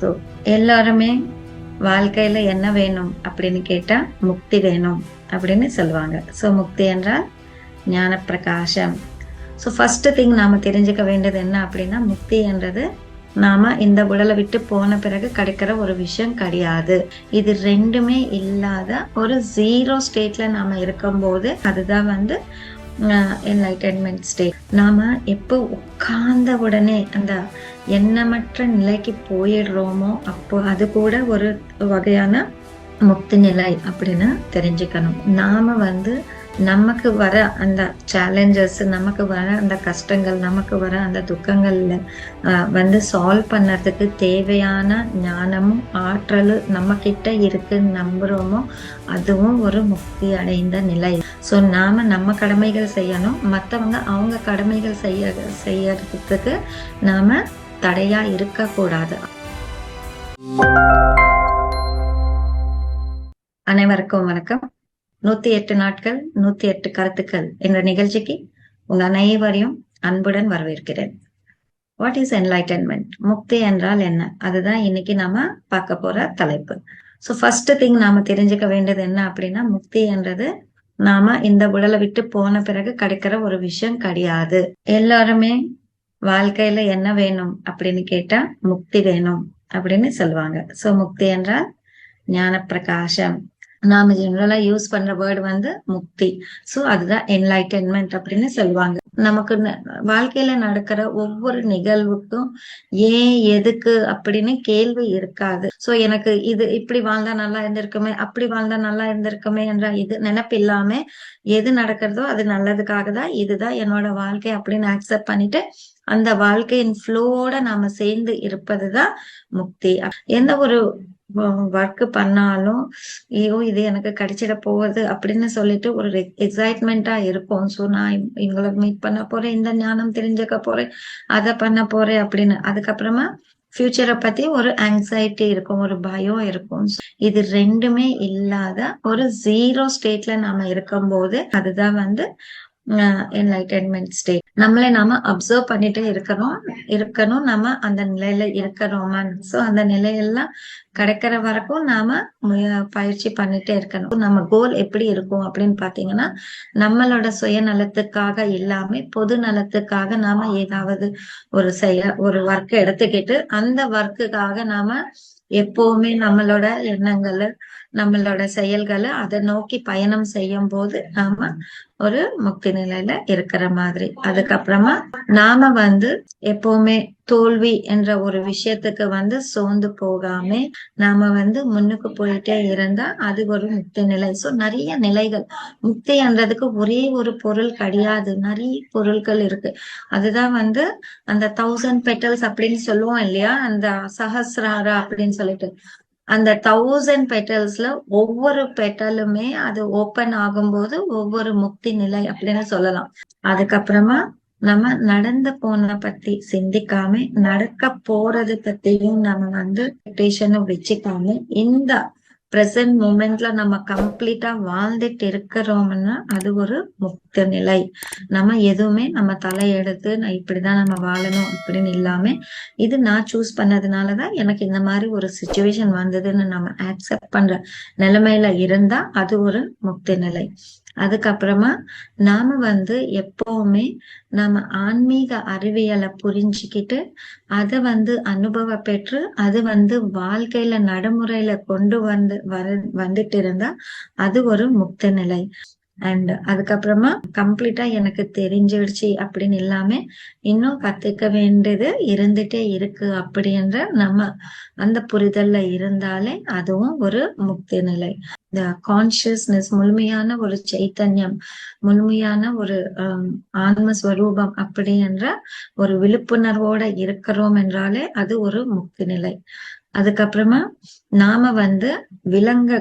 So எல்லாருமே வாழ்க்கையில என்ன வேணும் அப்படின்னு கேட்டா முக்தி வேணும் அப்படின்னு சொல்லுவாங்க. ஸோ முக்தி என்றால் ஞான பிரகாசம் ஸோ ஃபஸ்ட்டு திங் நாம தெரிஞ்சுக்க வேண்டியது என்ன அப்படின்னா முக்தி என்றது இந்த உடலை விட்டு போன பிறகு கிடைக்கிற ஒரு விஷயம் கிடையாது. இது ரெண்டுமே இல்லாத ஒரு ஜீரோ ஸ்டேட்டில் நாம் இருக்கும்போது அதுதான் வந்து என்லைட்டன்மெண்ட் ஸ்டேட் நாம எப்போ உட்கார்ந்த உடனே அந்த எண்ணமற்ற நிலைக்கு போயிடுறோமோ அப்போ அது கூட ஒரு வகையான முக்தி நிலை அப்படின்னு தெரிஞ்சுக்கணும். நாம வந்து நமக்கு வர அந்த சேலஞ்சஸ் நமக்கு வர அந்த கஷ்டங்கள் நமக்கு வர அந்த துக்கங்கள்ல வந்து சால்வ் பண்ணுறதுக்கு தேவையான ஞானமும் ஆற்றலும் நம்ம கிட்ட இருக்குன்னு நம்புறோமோ அதுவும் ஒரு முக்தி அடைந்த நிலை. ஸோ நாம நம்ம கடமைகள் செய்யணும். மற்றவங்க அவங்க கடமைகள் செய்ய செய்யறதுக்கு நாம தடையா இருக்கக்கூடாது. அனைவருக்கும் வணக்கம். நூத்தி எட்டு நாட்கள் நூத்தி எட்டு கருத்துக்கள் என்ற நிகழ்ச்சிக்கு உங்க அனைவரையும் அன்புடன் வரவேற்கிறேன். வாட் இஸ் என்லைட்டன்மெண்ட் முக்தி என்றால் என்ன? அதுதான் இன்னைக்கு நாம பார்க்க போற தலைப்பு. ஸோ ஃபர்ஸ்ட் திங் நாம தெரிஞ்சுக்க வேண்டியது என்ன அப்படின்னா முக்தி என்றது நாம இந்த உடலை விட்டு போன பிறகு கிடைக்கிற ஒரு விஷயம் கிடையாது. எல்லாருமே வாழ்க்கையில என்ன வேணும் அப்படின்னு கேட்டா முக்தி வேணும் அப்படின்னு சொல்லுவாங்க. சோ முக்தி என்றால் ஞான பிரகாசம் நாம ஜெனரலா யூஸ் பண்ற வேர்டு வந்து முக்தி. சோ அதுதான் என்லைட்டன்மெண்ட் அப்படின்னு சொல்லுவாங்க. நமக்கு வாழ்க்கையில நடக்கிற ஒவ்வொரு நிகழ்வுக்கும் ஏன் எதுக்கு அப்படின்னு கேள்வி இருக்காது. சோ எனக்கு இது இப்படி வாழ்ந்தா நல்லா இருந்திருக்குமே அப்படி வாழ்ந்தா நல்லா இருந்திருக்குமே என்ற இது நினைப்பு இல்லாம எது நடக்கிறதோ அது நல்லதுக்காக தான் இதுதான் என்னோட வாழ்க்கை அப்படின்னு அக்செப்ட் பண்ணிட்டு அந்த வாழ்க்கையின் ஃப்ளோட நாம சேர்ந்து இருப்பதுதான் முக்தி. எந்த ஒரு ஒர்க் பண்ணாலும் ஐயோ இது எனக்கு கிடைச்சிட போகுது அப்படின்னு சொல்லிட்டு ஒரு எக்ஸைட்மெண்டா இருக்கும். ஸோ நான் இவங்களை மீட் பண்ண போறேன் இந்த ஞானம் தெரிஞ்சுக்க போறேன் அதை பண்ண போறேன் அப்படின்னு. அதுக்கப்புறமா ஃபியூச்சரை பத்தி ஒரு ஆங்ஸைட்டி இருக்கும் ஒரு பயம் இருக்கும். இது ரெண்டுமே இல்லாத ஒரு ஜீரோ ஸ்டேட்ல நாம இருக்கும்போது அதுதான் வந்து என்லைட்டன்மெண்ட் ஸ்டேட் நம்மளை நாம அப்சர்வ் பண்ணிட்டே இருக்கணும். இருக்கணும். நம்ம அந்த நிலையில இருக்கிறோமா சோ அந்த நிலையெல்லாம் கிடைக்கிற வரைக்கும் நாம முய- பயிற்சி பண்ணிட்டே இருக்கணும். நம்ம கோல் எப்படி இருக்கும் அப்படின்னு பாத்தீங்கன்னா நம்மளோட சுயநலத்துக்காக இல்லாம பொது நலத்துக்காக நாம ஏதாவது ஒரு செய்ய ஒரு ஒர்க் எடுத்துக்கிட்டு அந்த ஒர்க்குக்காக நாம எப்பவுமே நம்மளோட எண்ணங்களை நம்மளோட செயல்களை அதை நோக்கி பயணம் செய்யும் போது நாம ஒரு முக்தி நிலையில இருக்கிற மாதிரி. அதுக்கப்புறமா நாம வந்து எப்பவுமே தோல்வி என்ற ஒரு விஷயத்துக்கு வந்து சோர்ந்து போகாம நாம வந்து முன்னுக்கு போயிட்டே இருந்தா அது ஒரு முக்தி நிலை. சோ நிறைய நிலைகள். முக்தி என்றதுக்கு ஒரே ஒரு பொருள் கிடையாது. நிறைய பொருட்கள் இருக்கு. அதுதான் வந்து அந்த தௌசண்ட் பெட்டல்ஸ் அப்படின்னு சொல்லுவோம் இல்லையா? அந்த சஹஸ்ராரா அப்படின்னு சொல்லிட்டு. அந்த தௌசண்ட் பெட்டல்ஸ்ல ஒவ்வொரு பெட்டலுமே அது ஓபன் ஆகும்போது ஒவ்வொரு முக்தி நிலை அப்படின்னு சொல்லலாம். அதுக்கப்புறமா நம்ம நடந்து போன பத்தி சிந்திக்காம நடக்க போறது பத்தியும் நம்ம வந்து எக்ஸ்பெக்டேஷனும் வச்சுக்காம இந்த பிரசன்ட் மூமெண்ட்ல நம்ம கம்ப்ளீட்டா வாழ்ந்துட்டு இருக்கிறோம்னா அது ஒரு முக்த நிலை. நம்ம எதுவுமே நம்ம தலையெடுத்து நான் இப்படிதான் நம்ம வாழணும் அப்படின்னு இல்லாம இது நான் சூஸ் பண்ணதுனாலதான் எனக்கு இந்த மாதிரி ஒரு சுச்சுவேஷன் வந்ததுன்னு நம்ம ஆக்செப்ட் பண்ற நிலைமையில இருந்தா அது ஒரு முக்த நிலை. அதுக்கப்புறமா நாம வந்து எப்பவுமே நம்ம ஆன்மீக அறிவியலை புரிஞ்சுக்கிட்டு அதை வந்து அனுபவ பெற்று அது வந்து வாழ்க்கையில நடைமுறையில கொண்டு வந்து வர வந்துட்டு இருந்தா அது ஒரு முக்த நிலை அண்ட் அதுக்கப்புறமா கம்ப்ளீட்டா எனக்கு தெரிஞ்சிடுச்சு அப்படின்னு இல்லாம இன்னும் கத்துக்க வேண்டியது இருந்துட்டே இருக்கு அப்படின்ற நம்ம அந்த புரிதல்ல இருந்தாலே அதுவும் ஒரு முக்தி நிலை. இந்த கான்சியஸ்னஸ் முழுமையான ஒரு சைத்தன்யம் முழுமையான ஒரு um, ஆன்மஸ்வரூபம் அப்படி என்ற ஒரு விழிப்புணர்வோட இருக்கிறோம் என்றாலே அது ஒரு முக்தி நிலை. அதுக்கப்புறமா நாம வந்து விலங்க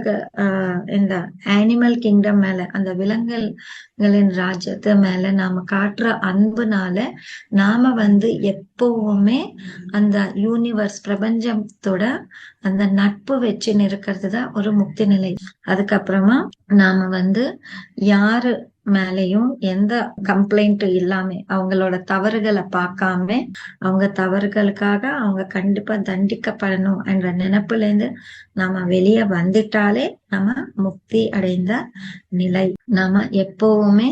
ஆஹ் இந்த அனிமல் கிங்டம் மேல அந்த விலங்குகளின் ராஜ்யத்து மேல நாம காட்டுற அன்புனால நாம வந்து எப்பவுமே அந்த யூனிவர்ஸ் பிரபஞ்சத்தோட அந்த நட்பு வச்சுன்னு இருக்கிறது தான் ஒரு முக்தி நிலை. அதுக்கப்புறமா நாம வந்து யாரு மேலையும் எந்த கம்ப்ளைண்ட்டும் இல்லாம அவங்களோட தவறுகளை பார்க்காம அவங்க தவறுகளுக்காக அவங்க கண்டிப்பா தண்டிக்கப்படணும் என்ற நினைப்புல இருந்து நாம வெளியே வந்துட்டாலே நம்ம முக்தி அடைந்த நிலை. நாம எப்பவுமே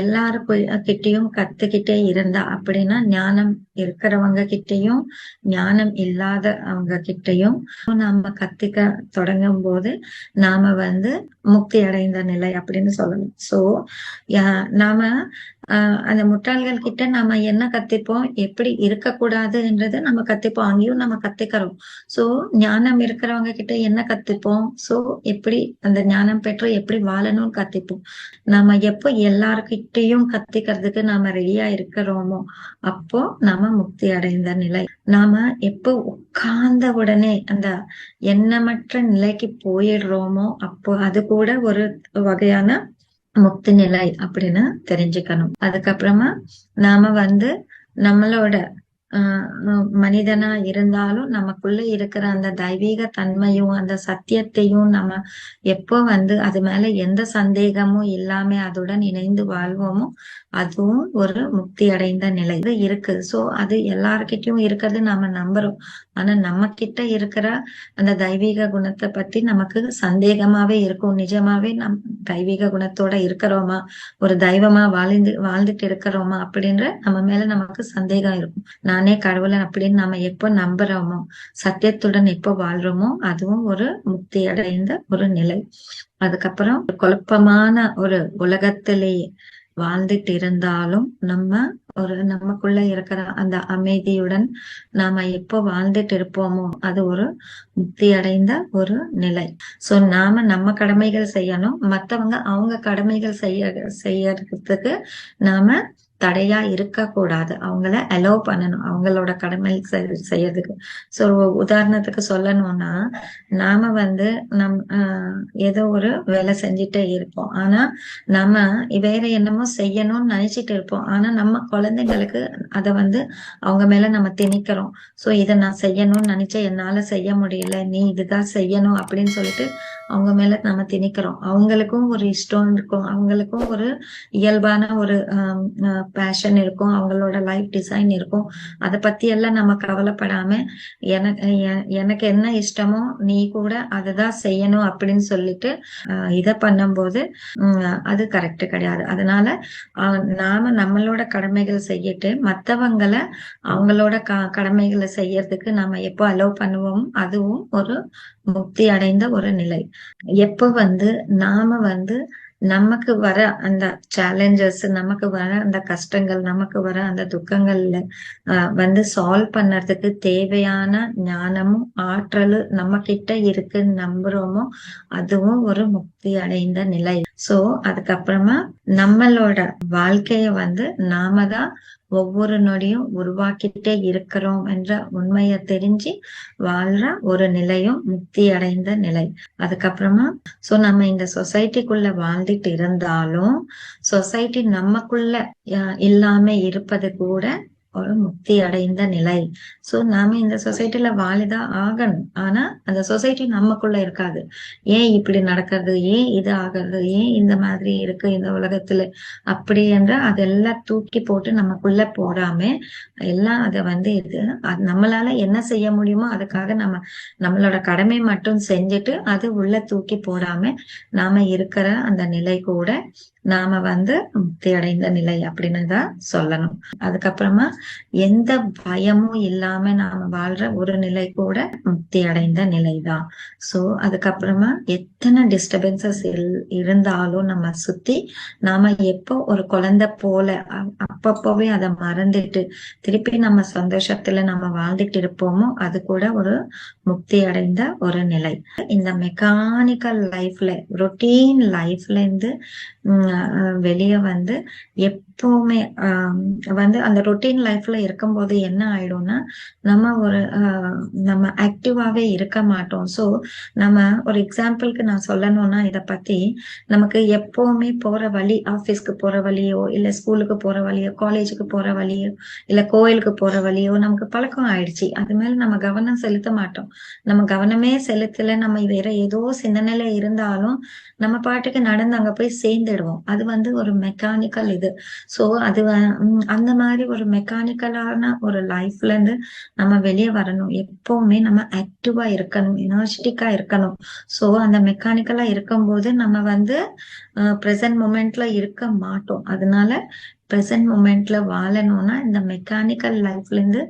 எல்லாருக்கும் கிட்டையும் கத்துக்கிட்டே இருந்தா அப்படின்னா ஞானம் இருக்கிறவங்க கிட்டையும் ஞானம் இல்லாத அவங்க கிட்டையும் நாம கத்துக்க தொடங்கும் போது நாம வந்து முக்தி அடைந்த நிலை அப்படின்னு சொல்லணும். சோ நாம ஆஹ் அந்த முட்டாள்கள் கிட்ட நாம என்ன கத்திப்போம்? எப்படி இருக்கக்கூடாதுன்றது நம்ம கத்திப்போம். அங்கேயும் நம்ம கத்துக்கிறோம். சோ ஞானம் இருக்கிறவங்க கிட்ட என்ன கத்துப்போம்? சோ எப்படி அந்த ஞானம் பெற்று எப்படி வாழணும்னு கத்திப்போம். நாம எப்போ எல்லார்கிட்டையும் கத்திக்கிறதுக்கு நாம ரெடியா இருக்கிறோமோ அப்போ நாம முக்தி அடைந்த நிலை. நாம எப்போ உட்கார்ந்த உடனே அந்த எண்ணமற்ற நிலைக்கு போயிடுறோமோ அப்போ அது கூட ஒரு வகையான முக்தி நிலை அப்படின்னு தெரிஞ்சுக்கணும். அதுக்கப்புறமா நாம வந்து நம்மளோட மனிதனா இருந்தாலும் நமக்குள்ள இருக்கிற அந்த தெய்வீக தன்மையும் அந்த சத்தியத்தையும் நம்ம எப்போ வந்து அது மேல எந்த சந்தேகமும் இல்லாம அதுடன் இணைந்து வாழ்வோமோ அதுவும் ஒரு முக்தி அடைந்த நிலை. இருக்கு. சோ அது எல்லார்கிட்டயும் இருக்கிறது நாம நம்புறோம். ஆனா நம்ம கிட்ட இருக்கிற அந்த தெய்வீக குணத்தை பத்தி நமக்கு சந்தேகமாவே இருக்கும். நிஜமாவே நம் தெய்வீக குணத்தோட இருக்கிறோமா? ஒரு தெய்வமா வாழ்ந்து வாழ்ந்துட்டு இருக்கிறோமா? அப்படின்ற நம்ம மேல நமக்கு சந்தேகம் இருக்கும். நானே கடவுளை அப்படின்னு நம்ம எப்போ நம்புறோமோ சத்தியத்துடன் எப்போ வாழ்றோமோ அதுவும் ஒரு முக்தி அடைந்த ஒரு நிலை. அதுக்கப்புறம் குழப்பமான ஒரு உலகத்திலேயே வாழ்ந்துட்டு இருந்தாலும் நம்ம ஒரு நமக்குள்ள இருக்கிற அந்த அமைதியுடன் நாம எப்போ வாழ்ந்துட்டு இருப்போமோ அது ஒரு முக்தி அடைந்த ஒரு நிலை. சோ நாம நம்ம கடமைகள் செய்யணும். மத்தவங்க அவங்க கடமைகள் செய்ய செய்யறதுக்கு நாம தடையா இருக்கக்கூடாது. அவங்கள அலோவ் பண்ணணும். அவங்களோட கடமை செய்யறதுக்கு. ஸோ உதாரணத்துக்கு சொல்லணும்னா நாம வந்து நம் ஏதோ ஒரு வேலை செஞ்சுட்டே இருப்போம். ஆனா நம்ம வேற என்னமோ செய்யணும்னு நினைச்சிட்டு இருப்போம். ஆனா நம்ம குழந்தைங்களுக்கு அதை வந்து அவங்க மேல நம்ம திணிக்கிறோம். சோ இதை நான் செய்யணும்னு நினைச்சா என்னால செய்ய முடியல. நீ இதுதான் செய்யணும் அப்படின்னு சொல்லிட்டு அவங்க மேல நம்ம திணிக்கிறோம். அவங்களுக்கும் ஒரு இஷ்டம் இருக்கும். அவங்களுக்கும் ஒரு இயல்பான ஒரு பேஷன் இருக்கும். அவங்களோட லைஃப் டிசைன் இருக்கும். அதை பத்தி எல்லாம் நம்ம கவலைப்படாம எனக்கு எனக்கு என்ன இஷ்டமோ நீ கூட அதை செய்யணும் அப்படின்னு சொல்லிட்டு இதை பண்ணும்போது அது கரெக்ட் கிடையாது. அதனால நாம நம்மளோட கடமைகள் செய்யிட்டு மத்தவங்களை அவங்களோட க கடமைகளை செய்யறதுக்கு நம்ம எப்போ அலோவ் பண்ணுவோம் அதுவும் ஒரு முக்தி அடைந்த ஒரு நிலை. எப்ப வந்து நாம வந்து நமக்கு வர அந்த சேலஞ்சஸ் நமக்கு வர அந்த கஷ்டங்கள் நமக்கு வர அந்த துக்கங்கள்ல வந்து சால்வ் பண்ணறதுக்கு தேவையான ஞானமும் ஆற்றலும் நம்ம கிட்ட இருக்குன்னு நம்புறோமோ அதுவும் ஒரு முக்தி அடைந்த நிலை. சோ அதுக்கப்புறமா நம்மளோட வாழ்க்கைய வந்து நாம தான் ஒவ்வொரு நொடியும் உருவாக்கிட்டே இருக்கிறோம் என்ற உண்மையை தெரிஞ்சு வாழ்ற ஒரு நிலையும் முக்தி அடைந்த நிலை. அதுக்கப்புறமா சோ நம்ம இந்த சொசைட்டிக்குள்ள வாழ்ந்துட்டு இருந்தாலும் சொசைட்டி நமக்குள்ள இல்லாம இருப்பது கூட ஒரு முக்தி அடைந்த நிலை. சோ நாம இந்த சொசைட்டில வாழிதான் ஆகணும். ஆனா அந்த சொசைட்டி நமக்குள்ள இருக்காது. ஏன் இப்படி நடக்கிறது? ஏன் இது ஆகிறது? ஏன் இந்த மாதிரி இருக்கு இந்த உலகத்துல? அப்படி என்ற அதெல்லாம் தூக்கி போட்டு நமக்குள்ள போடாம எல்லாம் அதை வந்து இது நம்மளால என்ன செய்ய முடியுமோ அதுக்காக நம்ம நம்மளோட கடமை மட்டும் செஞ்சுட்டு அது உள்ள தூக்கி போடாம நாம இருக்கிற அந்த நிலை கூட நாம வந்து முக்தி அடைந்த நிலை அப்படின்னு தான் சொல்லணும். அதுக்கப்புறமா எந்த பயமும் இல்லாம நாம வாழ்ற ஒரு நிலை கூட முக்தி அடைந்த நிலை தான் சோ அதுக்கப்புறமா எத்தனை டிஸ்டர்பன்சஸ் இருந்தாலும் நம்ம சுத்தி நாம எப்போ ஒரு குழந்தை போல அப்பப்போவே அதை மறந்துட்டு திருப்பி நம்ம சந்தோஷத்துல நம்ம வாழ்ந்துட்டு இருப்போமோ அது கூட ஒரு முக்தி அடைந்த ஒரு நிலை. இந்த மெக்கானிக்கல் லைஃப்ல ரொட்டீன் லைஃப்ல இருந்து வெளியே வந்து எப்பவுமே வந்து அந்த ரொட்டீன் லைஃப்ல இருக்கும்போது என்ன ஆயிடும்னா நம்ம ஒரு நம்ம ஆக்டிவாவே இருக்க மாட்டோம். ஸோ நம்ம ஒரு எக்ஸாம்பிளுக்கு நான் சொல்லணும்னா இதை பத்தி நமக்கு எப்பவுமே போற வழி ஆஃபீஸ்க்கு போற வழியோ இல்ல ஸ்கூலுக்கு போற வழியோ காலேஜுக்கு போற வழியோ இல்ல கோயிலுக்கு போற வழியோ நமக்கு பழக்கம் ஆயிடுச்சு. அது மேல நம்ம கவனம் செலுத்த மாட்டோம். நம்ம கவனமே செலுத்தல நம்ம வேற ஏதோ சிந்தனையில இருந்தாலும் நம்ம பாட்டுக்கு நடந்து அங்க போய் சேர்ந்துடுவோம். அது வந்து ஒரு மெக்கானிக்கல் இது. சோ அது அந்த மாதிரி ஒரு மெக்கானிக்கலான ஒரு லைஃப்ல இருந்து நம்ம வெளியே வரணும். எப்பவுமே நம்ம ஆக்டிவா இருக்கணும் எனர்ஜெட்டிக்கா இருக்கணும். சோ அந்த மெக்கானிக்கலா இருக்கும்போது நம்ம வந்து ப்ரெசன்ட் மூமெண்ட்ல இருக்க மாட்டோம். அதனால ப்ரெசன்ட் மூமெண்ட்ல வாழணும்னா இந்த மெக்கானிக்கல் லைஃப்ல இருந்து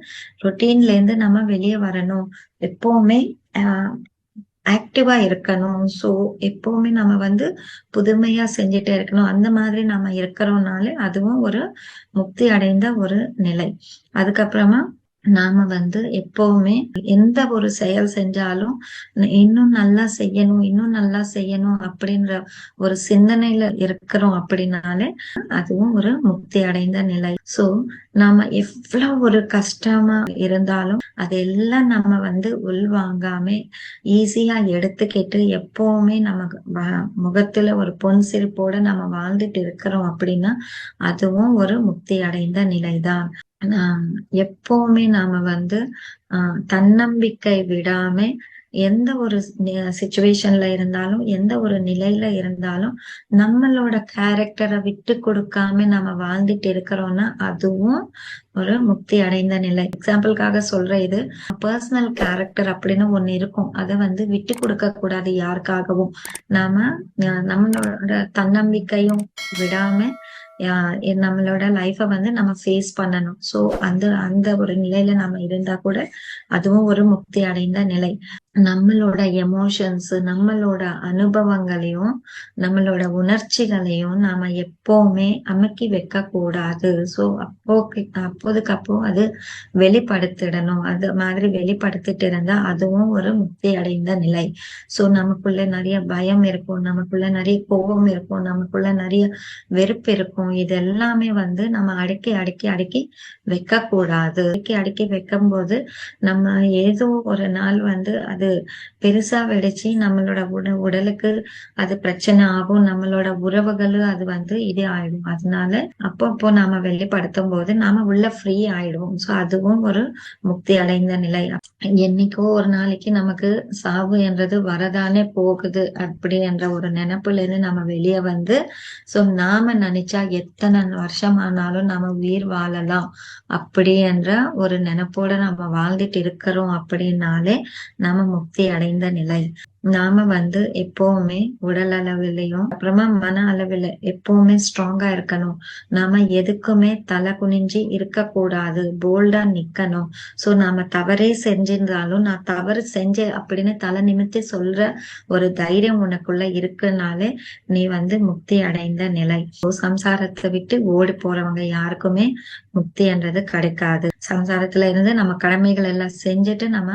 ரொட்டீன்ல இருந்து நம்ம வெளியே வரணும். எப்பவுமே ஆக்டிவா இருக்கணும். ஸோ எப்பவுமே நம்ம வந்து புதுமையா செஞ்சுட்டே இருக்கணும். அந்த மாதிரி நம்ம இருக்கிறோம்னாலே அதுவும் ஒரு முக்தி அடைந்த ஒரு நிலை. அதுக்கப்புறமா நாம வந்து எப்பவுமே எந்த ஒரு செயல் செஞ்சாலும் இன்னும் நல்லா செய்யணும் இன்னும் நல்லா செய்யணும் அப்படின்ற ஒரு சிந்தனையில இருக்கிறோம் அப்படின்னாலே அதுவும் ஒரு முக்தி அடைந்த நிலை. சோ நாம எவ்வளவு ஒரு கஷ்டமா இருந்தாலும் அதெல்லாம் நம்ம வந்து உள்வாங்காம ஈஸியா எடுத்துக்கிட்டு எப்பவுமே நம்ம முகத்துல ஒரு பொன் சிரிப்போட நம்ம வாழ்ந்துட்டு இருக்கிறோம் அப்படின்னா அதுவும் ஒரு முக்தி அடைந்த நிலைதான். எப்பவுமே நாம வந்து ஆஹ் தன்னம்பிக்கை விடாம எந்த ஒரு சுச்சுவேஷன்ல இருந்தாலும் எந்த ஒரு நிலையில இருந்தாலும் நம்மளோட கேரக்டரை விட்டு கொடுக்காம நம்ம வாழ்ந்துட்டு இருக்கிறோம்னா அதுவும் ஒரு முக்தி அடைந்த நிலை. எக்ஸாம்பிளுக்காக சொல்ற இது பர்சனல் கேரக்டர் அப்படின்னு ஒண்ணு இருக்கும். அதை வந்து விட்டு கொடுக்க கூடாது யாருக்காகவும். நாம நம்மளோட தன்னம்பிக்கையும் விடாம நம்மளோட லைஃப வந்து நம்ம ஃபேஸ் பண்ணணும். சோ அந்த அந்த ஒரு நிலையில நம்ம இருந்தா கூட அதுவும் ஒரு முக்தி அடைந்த நிலை. நம்மளோட எமோஷன்ஸ் நம்மளோட அனுபவங்களையும் நம்மளோட உணர்ச்சிகளையும் நாம எப்பவுமே அமைக்கி வைக்க கூடாது சோ அப்போ அப்போதுக்கு அப்போ அது வெளிப்படுத்திடணும். அது மாதிரி வெளிப்படுத்திட்டு இருந்தா அதுவும் ஒரு முக்தி அடைந்த நிலை. சோ நமக்குள்ள நிறைய பயம் இருக்கும். நமக்குள்ள நிறைய கோபம் இருக்கும். நமக்குள்ள நிறைய வெறுப்பு இருக்கும். இது எல்லாமே வந்து நம்ம அடுக்கி அடுக்கி அடுக்கி வைக்க கூடாது அடுக்கி அடுக்கி வைக்கும் போது நம்ம ஏதோ ஒரு நாள் வந்து அது பெருசா வெடிச்சு நம்மளோட உட உடலுக்கு அது பிரச்சனை ஆகும். நம்மளோட உறவுகளும் அது வந்து இது ஆயிடும். அதனால அப்பப்போ நாம வெளிப்படுத்தும் போது நாம உள்ள ஃப்ரீ ஆயிடுவோம். சோ அதுவும் ஒரு முக்தி அடைந்த நிலை. என்னைக்கோ ஒரு நாளைக்கு நமக்கு சாவு என்றது வரதானே போகுது அப்படி என்ற ஒரு நினைப்புல இருந்து நம்ம வெளியே வந்து சோ நாம நினைச்சா எத்தனை வருஷம் ஆனாலும் நாம உயிர் வாழலாம் அப்படி என்ற ஒரு நினைப்போட நம்ம வாழ்ந்துட்டு இருக்கிறோம் அப்படின்னாலே நம்ம முக்தி அடைந்த நிலை. நாம வந்து எப்பவுமே உடல் அளவிலையும் அப்புறமா மன அளவில் எப்பவுமே ஸ்ட்ராங்கா இருக்கணும். நாம எதுக்குமே தலை குனிஞ்சு இருக்க கூடாது போல்டா நிக்கணும். சோ நாம தவறே செஞ்சிருந்தாலும் நான் தவறு செஞ்சேன் அப்படின்னு தலை நிமித்தி சொல்ற ஒரு தைரியம் உனக்குள்ள இருக்குனாலே நீ வந்து முக்தி அடைந்த நிலை. சம்சாரத்தை விட்டு ஓடி போறவங்க யாருக்குமே முக்தின்றது கிடைக்காது. சம்சாரத்துல இருந்து நம்ம கடமைகள் எல்லாம் செஞ்சுட்டு நம்ம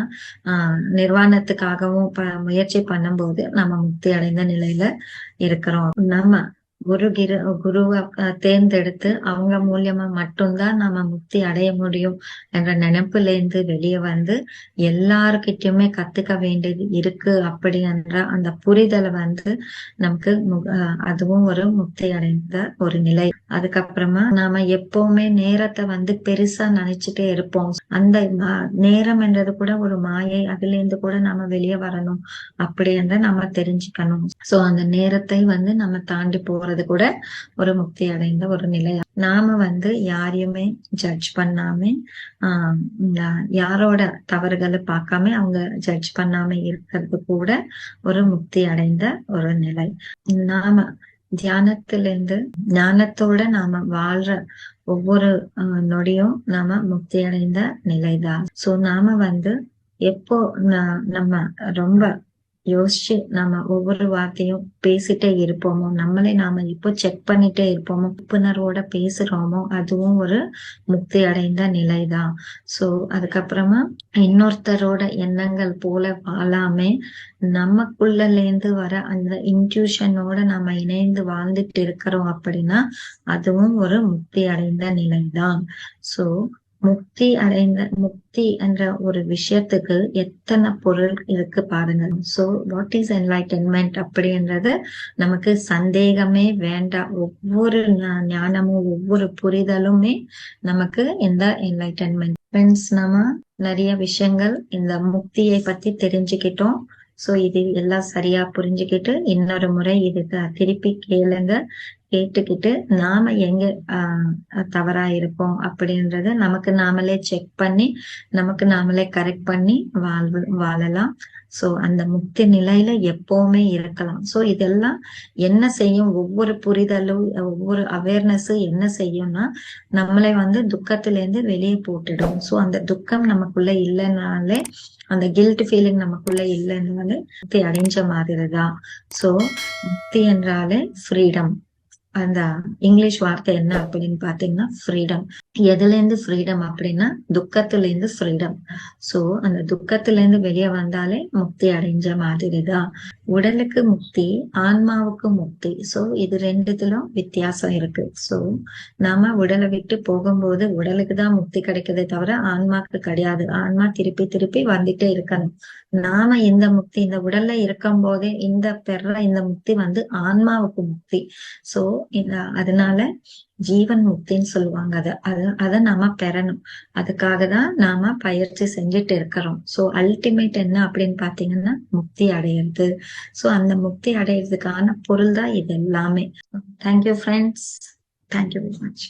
ஆஹ் நிர்வாணத்துக்காகவும் முயற்சி பண்ணும்போது நம்ம முக்தி அடைந்த நிலையில இருக்கிறோம். நம்ம குரு கிரு குருவை தேர்ந்தெடுத்து அவங்க மூலியமா மட்டும்தான் நம்ம முக்தி அடைய முடியும் என்ற நினைப்புல இருந்து வெளியே வந்து எல்லாருக்கிட்டயுமே கத்துக்க வேண்டியது இருக்கு அப்படி என்ற அந்த புரிதலை வந்து நமக்கு அதுவும் ஒரு முக்தி அடைந்த ஒரு நிலை. அதுக்கப்புறமா நாம எப்பவுமே நேரத்தை வந்து பெருசா நினைச்சிட்டே இருப்போம். அந்த நேரம் என்றது கூட ஒரு மாயை அதுல இருந்து கூட நாம வெளியே வரணும் அப்படி என்று நம்ம தெரிஞ்சுக்கணும். சோ அந்த நேரத்தை வந்து நம்ம தாண்டி போறது போறது கூட ஒரு முக்தி அடைந்த ஒரு நிலை. நாம வந்து யாரையுமே ஜட்ஜ் பண்ணாம ஆஹ் யாரோட தவறுகளை பார்க்காம அவங்க ஜட்ஜ் பண்ணாம இருக்கிறது கூட ஒரு முக்தி அடைந்த ஒரு நிலை. நாம தியானத்திலிருந்து ஞானத்தோட நாம வாழ்ற ஒவ்வொரு நொடியும் நாம முக்தி அடைந்த நிலைதான். சோ நாம வந்து எப்போ நம்ம ரொம்ப யோசிச்சு நம்ம ஒவ்வொரு வார்த்தையும் பேசிட்டே இருப்போமோ? நம்மளே நாம இப்போ செக் பண்ணிட்டே இருப்போமோ? புப்புணர்வோட பேசுறோமோ? அதுவும் ஒரு முக்தி அடைந்த நிலைதான். சோ அதுக்கப்புறமா இன்னொருத்தரோட எண்ணங்கள் போல வாழாமே நமக்குள்ளலருந்து வர அந்த இன்ட்யூஷனோட நம்ம இணைந்து வாழ்ந்துட்டு இருக்கிறோம் அப்படின்னா அதுவும் ஒரு முக்தி அடைந்த நிலைதான். சோ முக்தி அடைந்த முக்தி என்ற ஒரு விஷயத்துக்கு எத்தனை பொருள் இருக்கு பாருங்க சோ வாட் இஸ் என்லைட்டன்மெண்ட் அப்படின்றது நமக்கு சந்தேகமே வேண்டாம். ஒவ்வொரு ஞானமும் ஒவ்வொரு புரிதலுமே நமக்கு இந்த என்லைட்டன்மெண்ட் ஃப்ரெண்ட்ஸ் நம்ம நிறைய விஷயங்கள் இந்த முக்தியை பத்தி தெரிஞ்சுக்கிட்டோம். சோ இது எல்லாம் சரியா புரிஞ்சுக்கிட்டு இன்னொரு முறை இதுக்கு திருப்பி கேளுங்க. கேட்டுக்கிட்டு நாம எங்க ஆஹ் தவறா இருக்கோம் அப்படின்றத நமக்கு நாமளே செக் பண்ணி நமக்கு நாமளே கரெக்ட் பண்ணி வாழ்வு வாழலாம். சோ அந்த முக்தி நிலையில எப்பவுமே இருக்கலாம். சோ இதெல்லாம் என்ன செய்யும்? ஒவ்வொரு புரிதலும் ஒவ்வொரு அவேர்னஸ் என்ன செய்யும்னா நம்மளை வந்து துக்கத்துல இருந்து வெளியே போட்டுடும். சோ அந்த துக்கம் நமக்குள்ள இல்லைனாலே அந்த கில்ட் ஃபீலிங் நமக்குள்ள இல்லைனாலே முக்தி அடைஞ்ச மாதிரி தான் சோ முக்தி என்றாலே ஃப்ரீடம் அந்த இங்கிலீஷ் வார்த்தை என்ன அப்படின்னு பாத்தீங்கன்னா ஃப்ரீடம் எதுல இருந்து ஃப்ரீடம் அப்படின்னா துக்கத்துல இருந்து ஃப்ரீடம் சோ அந்த துக்கத்துல இருந்து வெளியே வந்தாலே முக்தி அடைஞ்ச மாதிரி தான் உடலுக்கு முக்தி ஆன்மாவுக்கு முக்தி. சோ இது ரெண்டுத்திலும் வித்தியாசம் இருக்கு. சோ நாம உடலை விட்டு போகும்போது உடலுக்கு தான் முக்தி கிடைக்குதே தவிர ஆன்மாக்கு கிடையாது. ஆன்மா திருப்பி திருப்பி வந்துட்டே இருக்கணும். நாம இந்த முக்தி இந்த உடல்ல இருக்கும் போதே இந்த பெற இந்த முக்தி வந்து ஆன்மாவுக்கு முக்தி. சோ இந்த அதனால ஜீவன் முக்தின்னு சொல்லுவாங்க அது. அது அதை நாம பெறணும். அதுக்காக தான் நாம பயிற்சி செஞ்சுட்டு இருக்கிறோம். சோ அல்டிமேட் என்ன அப்படின்னு பாத்தீங்கன்னா முக்தி அடையிறது. சோ அந்த முக்தி அடையிறதுக்கான பொருள் தான் இது எல்லாமே thank you friends thank you very much